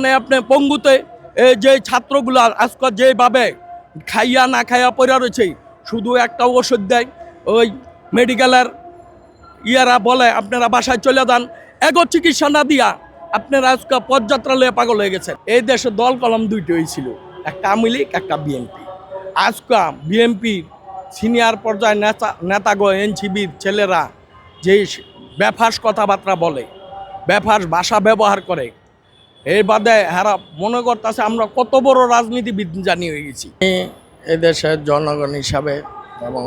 মানে আপনি পঙ্গুতে যে ছাত্রগুলো আজকে যেভাবে খাইয়া না খাইয়া পড়ে রয়েছে, শুধু একটা ওষুধ দেয়, ওই মেডিকেলের ইয়ারা বলে, আপনারা বাসায় চলে যান, এগো চিকিৎসা না দিয়া আপনারা আজকে পদযাত্রা লয়ে পাগল হয়ে গেছেন। এই দেশে দল কলম দুইটি হয়েছিল, একটা আওয়ামী লীগ, একটা বিএনপি। আজকে বিএনপি সিনিয়র পর্যায়ে নেতা, নেতাগো এনসিবির ছেলেরা যে বেফাস কথাবার্তা বলে, বেফাস ভাষা ব্যবহার করে এর বাদে হারা মনে করতেছে আমরা কত বড় রাজনীতিবিদ জানি হয়ে গেছি। এদেশের জনগণ হিসাবে এবং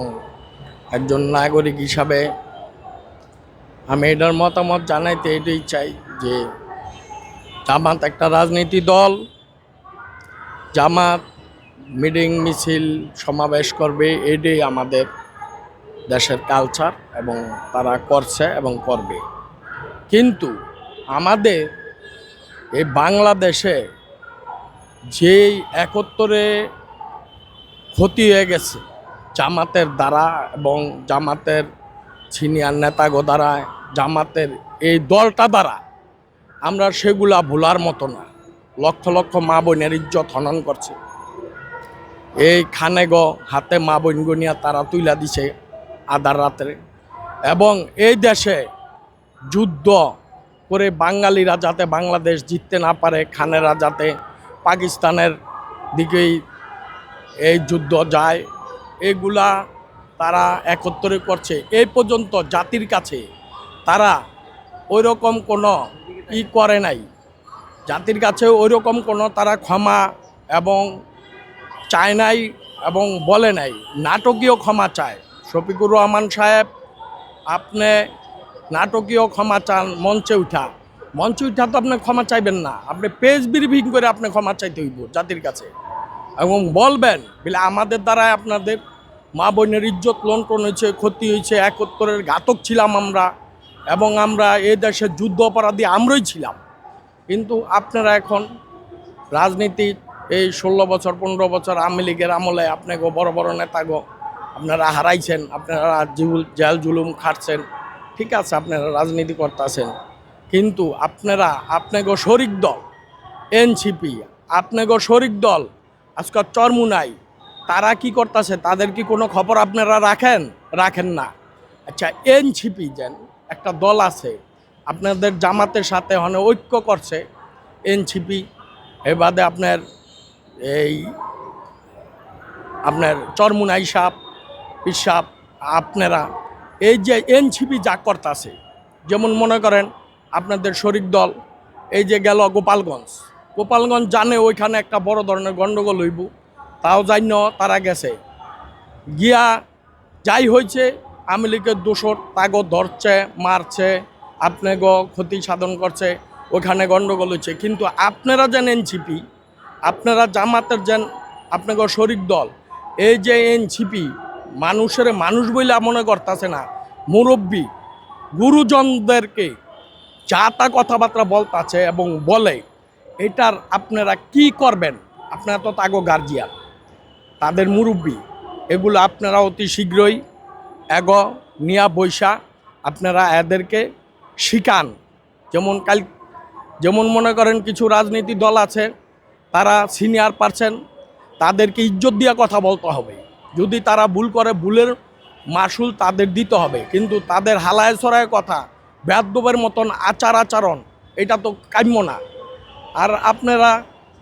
একজন নাগরিক হিসাবে আমি এটার মতামত জানাইতে এটাই চাই যে জামাত একটা রাজনীতি দল। জামাত, মিটিং, মিছিল সমাবেশ করবে, এটাই আমাদের দেশের কালচার এবং তারা করছে এবং করবে। কিন্তু আমাদের এই বাংলাদেশে যেই একত্তরে ক্ষতি হয়ে গেছে, জামাতের দ্বারা এবং জামাতের সিনিয়র নেতাগো দ্বারা, জামাতের এই দলটা দ্বারা, আমরা সেগুলা ভোলার মতো না। লক্ষ লক্ষ মা বোনের ইজ্জত হনন করছে। এই খানে গ হাতে মা বোন গনিয়া তারা তুইলা দিছে আধার রাত্রে। এবং এই দেশে যুদ্ধ করে বাঙালিরা যাতে বাংলাদেশ জিততে না পারে, খানেরা যাতে পাকিস্তানের দিকেই এই যুদ্ধ যায়, এগুলা তারা একত্রে করছে। এই পর্যন্ত জাতির কাছে তারা ওই রকম কোনো ই করে নাই। জাতির কাছে ওই রকম কোনো তারা ক্ষমা এবং চায় নাই এবং বলে নাই। নাটকীয় ক্ষমা চায়। শফিকুর রহমান সাহেব, আপনি নাটকীয় ক্ষমা চান, মঞ্চে উঠা। মঞ্চে উঠা তো আপনি ক্ষমা চাইবেন না। আপনি পেজ বিরিভিং করে আপনি ক্ষমা চাইতে হইব জাতির কাছে। এবং বলবেন, বলে আমাদের দ্বারা আপনাদের মা বোনের ইজ্জত লন্টন হয়েছে, ক্ষতি হয়েছে, একত্তরের ঘাতক ছিলাম আমরা। এবং আমরা এই দেশের যুদ্ধ অপরাধী আমরাই ছিলাম। কিন্তু আপনারা এখন রাজনীতি, এই ষোলো বছর, পনেরো বছর আওয়ামী লীগের আমলে আপনাকে বড় বড় নেতাগো আপনারা হারাইছেন, আপনারা জেল জুলুম খাটছেন। ঠিক আছে, আপনারা রাজনীতি করতেছেন কিন্তু আপনারা আপনাকে শরিক দল এনসিপি আপনাকে শরিক দল আজকাল চরমুনাই তারা কি করতেছে, তাদের কি কোনো খবর আপনারা রাখেন? রাখেন না। আচ্ছা এনসিপি যেন একটা দল আছে, আপনাদের জামাতের সাথে হনে ঐক্য করছে এনসিপি এ বাদে আপনার এই, আপনার চরমুনাই সাপ, পিসাব, আপনারা এই যে এনসিপি যা করতেছে, যেমন মনে করেন আপনাদের শরিক দল, এই যে গেল গোপালগঞ্জ। গোপালগঞ্জ জানে ওইখানে একটা বড় ধরনের গণ্ডগোল হইব, তাও জান্য তারা গেছে। গিয়া যাই হয়েছে আওয়ামী লীগের দোষর তাগো ধরছে, মারছে আপনি আপনাকে ক্ষতি সাধন করছে ওখানে গণ্ডগোল হচ্ছে কিন্তু আপনারা যেন এনসিপি, আপনারা জামাতের যেন আপনাকে শরিক দল, এই যে এনসিপি মানুষের মানুষ বইলে মনে করতেছে না, মুরব্বী, গুরুজনদেরকে যা তা কথাবার্তা বলতাছে এবং বলে, এটার আপনারা কি করবেন? আপনারা তো তাগো গার্জিয়ান তাদের মুরব্বী, এগুলো আপনারা অতি শীঘ্রই এগ নিয়া বৈশা, আপনারা এদেরকে শিখান। যেমন কাল, যেমন মনে করেন কিছু রাজনীতি দল আছে, তারা সিনিয়র পারছেন তাদেরকে ইজ্জত দিয়ে কথা বলতে হবে। যদি তারা ভুল করে, ভুলের মাসুল তাদের দিতে হবে। কিন্তু তাদের হালায় ছড়ায় কথা বেদবের মতন আচার আচরণ, এটা তো কাম্য না। আর আপনারা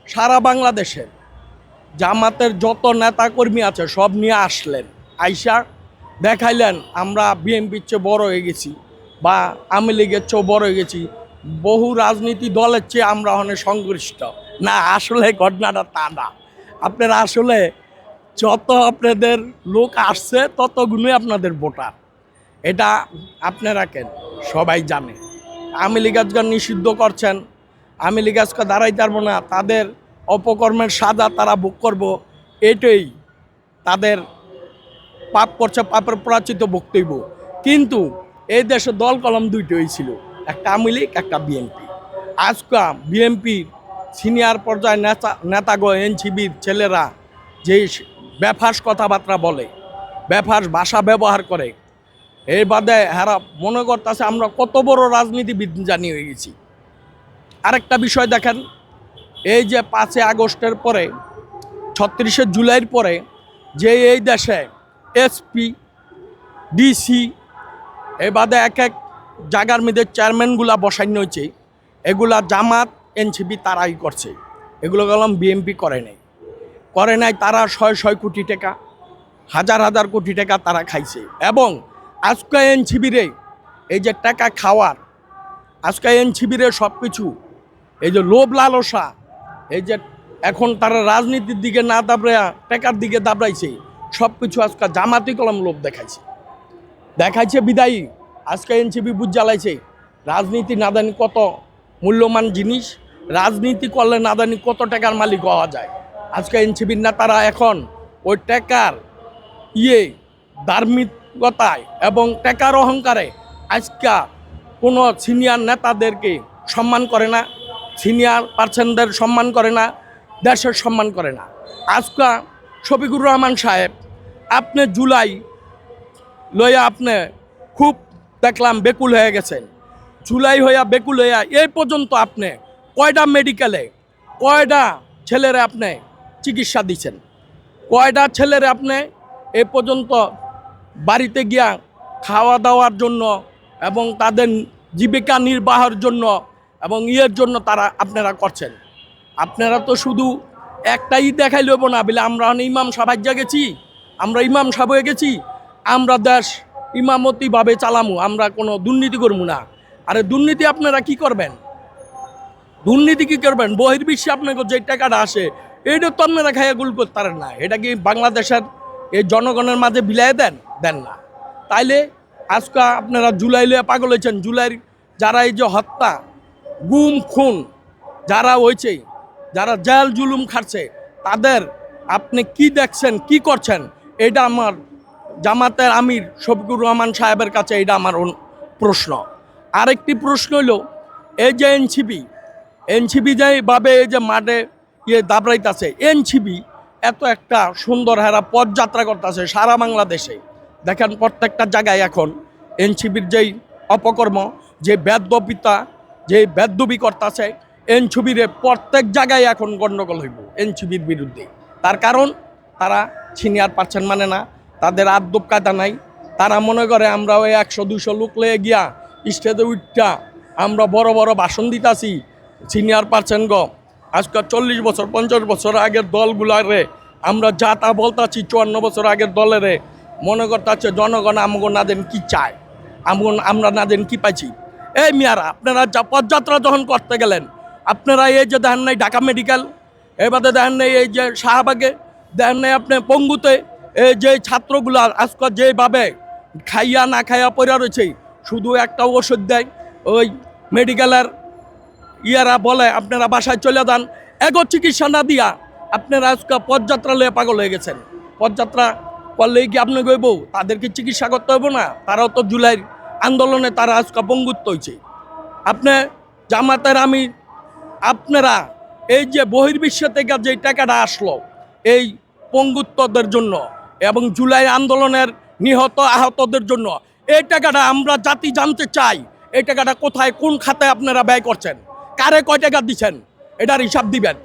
সারা বাংলাদেশের জামাতের যত নেতাকর্মী আছে, সব নিয়ে আসলেন। আইসা দেখাইলেন, আমরা বিএনপির চেয়ে বড় হয়ে গেছি বা আওয়ামী লীগের চেয়েও বড় হয়ে গেছি। বহু রাজনীতি দলের চেয়ে আমরা অনেক সংশ্লিষ্ট না, আসলে ঘটনাটা তা না। আপনারা আসলে যত আপনাদের লোক আসছে তত গুণই আপনাদের ভোটার। এটা আপনারা কেন? সবাই জানে। আমি লীগ আজকে নিষিদ্ধ করছেন। আমি লীগ আজকে দাঁড়াই পারব না। তাদের অপকর্মের সাজা তারা ভোগ করব। এটাই তাদের পাপ করছে, পাপের প্রাচিত বক্তব্য কিন্তু এই দেশে দল কলম দুইটি হয়েছিল একটা আওয়ামী লীগ, একটা বিএনপি। আজকে বিএনপির সিনিয়র পর্যায়ে নেতা নেতাগো এনসিবির ছেলেরা যে বেফাস কথাবার্তা বলে, বেফাস ভাষা ব্যবহার করে। এর বাদে হারা মনে করতেছে আমরা কত বড় রাজনীতিবিদ জানি হয়ে গেছি। আরেকটা বিষয় দেখেন, এই যে পাঁচই আগস্টের পরে, ছত্রিশে জুলাইয়ের পরে যে এই দেশে এসপি, ডিসি, এ বাদে এক এক জায়গার মধ্যে চেয়ারম্যানগুলা বসাইন হয়েছে, এগুলা জামাত, এনসিপি তারাই করছে। এগুলো গেলাম বিএমপি করে নাই। করে নাই, তারা ছয় ছয় কোটি টাকা, হাজার হাজার কোটি টাকা তারা খাইছে। এবং আজকে এনসিবিরে এই যে টাকা খাওয়ার, আজকে এনসিবিরে সব কিছু এই যে লোভ লালসা, এই যে এখন তারা রাজনীতির দিকে না দাবড়া টাকার দিকে দাবড়াইছে সব কিছু আজকে জামাতি কলম লোভ দেখাইছে। দেখাইছে বিদায়ী, আজকে এনসিপি বুঝ জ্বালাইছে, রাজনীতি নাদানি কত মূল্যমান জিনিস, রাজনীতি করলে নাদানি কত টাকার মালিক হওয়া যায়। আজকে এনসিপির নেতারা এখন ওই টাকার ইয়ে ধার্মিকতায় এবং টাকার অহংকারে আজকা কোনো সিনিয়র নেতাদেরকে সম্মান করে না, সিনিয়র পার্সনদের সম্মান করে না, দেশের সম্মান করে না। আজকা শফিকুর রহমান সাহেব, আপনি জুলাই লইয়া আপনি খুব দেখলাম বেকুল হয়ে গেছেন। জুলাই হইয়া বেকুল হইয়া এই পর্যন্ত আপনি কয়টা মেডিকেলে কয়টা ছেলেরা আপনি চিকিৎসা দিচ্ছেন কয়টা ছেলেরে আপনি এ পর্যন্ত বাড়িতে গিয়া খাওয়া দাওয়ার জন্য এবং তাদের জীবিকা নির্বাহের জন্য এবং ইয়ের জন্য তারা আপনারা করছেন? আপনারা তো শুধু একটাই দেখাই লব না, বলে আমরা ইমাম সাহায্য গেছি, আমরা ইমাম সাহেব হয়ে গেছি, আমরা দেশ ইমামতিভাবে চালামু, আমরা কোনো দুর্নীতি করব না। আরে দুর্নীতি আপনারা কি করবেন? দুর্নীতি কি করবেন? বহির্বিশ্বে আপনাকে যে টাকাটা আসে এইটা তো আপনারা খাইয়া গুল করতে না। এটা কি বাংলাদেশের এই জনগণের মাঝে বিলাই দেন? দেন না। তাইলে আজকে আপনারা জুলাই লয়ে পাগল হয়েছেন জুলাইয়ের যারা এই যে হত্যা, গুম, খুন, যারা হয়েছে যারা জেল জুলুম খাচ্ছে তাদের আপনি কি দেখছেন, কি করছেন? এটা আমার জামাতের আমির শফিকুর রহমান সাহেবের কাছে এটা আমার প্রশ্ন। আরেকটি প্রশ্ন হলো এই যে এনসিবি এনসিবি যেভাবে এই যে মাঠে ইয়ে দাবড়াইতেছে। এনসিবি এত একটা সুন্দর হেরা পদযাত্রা করতেছে সারা বাংলাদেশে। দেখেন প্রত্যেকটা জায়গায় এখন এনসিবির যেই অপকর্ম, যে বেদ্যপিতা যে বেদ্যবি করতেছে এনসিবির প্রত্যেক জায়গায় এখন গণ্ডগোল হইব এনসিবির বিরুদ্ধে। তার কারণ, তারা সিনিয়র পার্সেন্ট মানে না, তাদের আদব কায়দা নাই। তারা মনে করে আমরা ওই একশো, দুশো লোক লয়ে গিয়া স্টেজে উঠটা, আমরা বড় বড় ভাষণ দিতাছি। সিনিয়র পার্সেন্ট গ আজকে চল্লিশ বছর, পঞ্চাশ বছর আগের দলগুলারে আমরা যা তা বলতাছি চুয়ান্ন বছর আগের দলেরে মনে করতেছে জনগণ আমগো না দেন কী চায়? আমগো আমরা না দেন কী পাইছি? এই মিয়ারা, আপনারা যা পদযাত্রা যখন করতে গেলেন, আপনারা এই যে দেখেন নাই ঢাকা মেডিকেল, এবারে দেখেন নাই এই যে শাহবাগে দেখেন নাই আপনি পঙ্গুতে, এই যে ছাত্রগুলা আজকে যেভাবে খাইয়া না খাইয়া পড়া রয়েছে, শুধু একটা ওষুধ দেয়, ওই মেডিকেলের ইয়ারা বলে, আপনারা বাসায় চলে যান। এগো চিকিৎসা না দিয়া, আপনারা আজকে পদযাত্রা লয়ে পাগল হয়ে গেছেন। পদযাত্রা করলেই কি আপনি গইব তাদেরকে চিকিৎসা করতে হবে না? তারাও তো জুলাইয়ের আন্দোলনে তারা আজকে পঙ্গুত্ব হয়েছে আপনি জামাতের আমি আপনারা এই যে বহির্বিশ্ব থেকে যে টাকাটা আসলো, এই পঙ্গুত্বদের জন্য এবং জুলাই আন্দোলনের নিহত আহতদের জন্য, এই টাকাটা আমরা জাতি জানতে চাই। এই টাকাটা কোথায়, কোন খাতে আপনারা ব্যয় করছেন? কারে কয় টাকা দিচ্ছেন এটার হিসাব দিবেন।